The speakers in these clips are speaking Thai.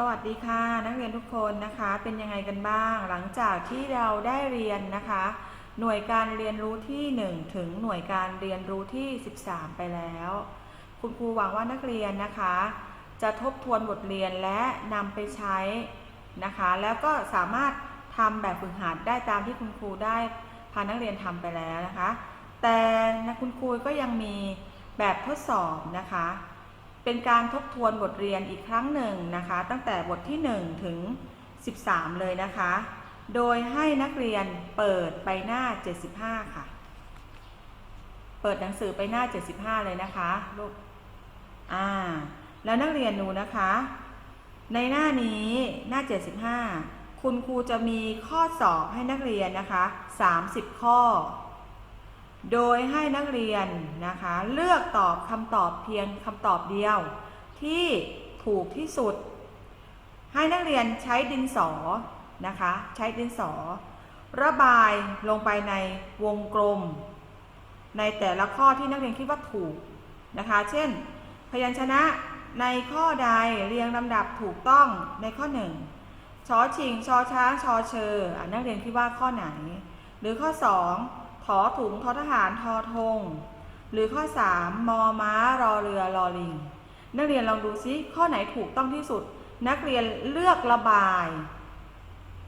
สวัสดีค่ะ นักเรียนทุกคนนะคะเป็นยังไงกันบ้าง หลังจากที่เราได้เรียนนะคะ หน่วยการเรียนรู้ที่ 1 ถึงหน่วยการเรียนรู้ที่ 13 ไปแล้ว คุณครูหวังว่านักเรียนนะคะ จะทบทวนบทเรียนและนำไปใช้นะคะ แล้วก็สามารถทำแบบฝึกหัดได้ตามที่คุณครูได้พานักเรียนทำไปแล้วนะคะ แต่นะคุณครูก็ยังมีแบบทดสอบนะคะ เป็นการทบทวนบทเรียนอีกครั้งหนึ่งนะคะ ตั้งแต่บทที่ 1 ถึง 13 เลยนะคะ โดยให้นักเรียนเปิดไปหน้า 75 ค่ะ เปิดหนังสือไปหน้า 75 เลยนะคะลูกอ่าแล้วนักเรียนดูนะคะ ในหน้านี้หน้า 75 คุณครูจะมีข้อสอบให้นักเรียนนะคะ 30 ข้อ โดยให้นักเรียนนะคะ เลือกตอบคำตอบเพียงคำตอบเดียว ที่ถูกที่สุด ให้นักเรียนใช้ดินสอนะคะ ใช้ดินสอ ระบายลงไปในวงกลม ในแต่ละข้อที่นักเรียนคิดว่าถูกนะคะ เช่น พยัญชนะในข้อใดเรียงลำดับถูกต้องในข้อหนึ่งชอชิงชอช้างชอเชออนักเรียนคิดว่าข้อไหน หรือข้อ 2 ถอถุงทอทหารทอธงหรือข้อ 3 มอม้ารอเรือรอลิง นักเรียนลองดูซิข้อไหนถูกต้องที่สุด นักเรียนเลือกระบาย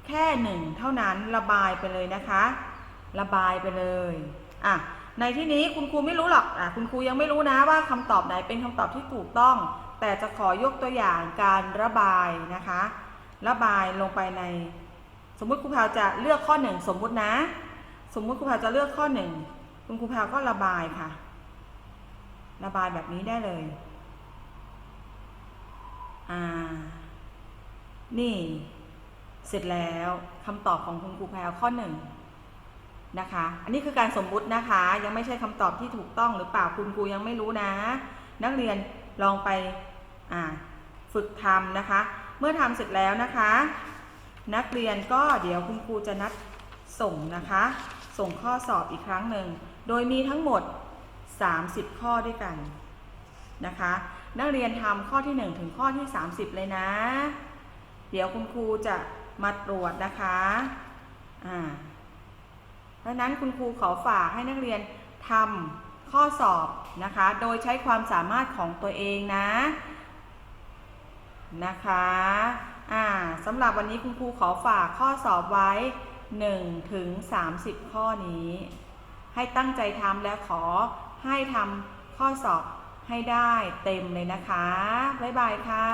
แค่หนึ่งเท่านั้นระบายไปเลยนะคะ ระบายไปเลยอะในที่นี้คุณครูไม่รู้หรอกอะคุณครูยังไม่รู้นะว่าคำตอบไหนเป็นคำตอบที่ถูกต้อง แต่จะขอยกตัวอย่างการระบายนะคะ ระบายลงไปใน สมมุติครูพาวจะเลือกข้อหนึ่งสมมุตินะ สมมุติครูพาจะเลือกข้อหนึ่งคุณครูพาก็ระบายค่ะ ระบายแบบนี้ได้เลย อ่า นี่ เสร็จแล้วคำตอบของคุณครูแพรข้อหนึ่งนะคะ อันนี้คือการสมมุตินะคะ ยังไม่ใช่คำตอบที่ถูกต้องหรือเปล่าคุณครูยังไม่รู้นะ นักเรียนลองไปอ่าฝึกทำนะคะ เมื่อทำเสร็จแล้วนะคะ นักเรียนก็เดี๋ยวคุณครูจะนัดส่งนะคะ ส่งข้อสอบอีกครั้งหนึ่ง โดยมีทั้งหมด 30 ข้อด้วยกันนะคะ นักเรียนทำข้อที่ 1 ถึงข้อที่ 30 เลยนะ เดี๋ยวคุณครูจะมาตรวจนะคะอ่าดังนั้นคุณครูขอฝากให้นักเรียนทำข้อสอบนะคะ โดยใช้ความสามารถของตัวเองนะนะคะอ่าสำหรับวันนี้คุณครูขอฝากข้อสอบไว้ 1ถึง30 ข้อนี้ ให้ตั้งใจทำและขอให้ทำข้อสอบให้ได้เต็มเลยนะคะ บ๊ายบายค่ะ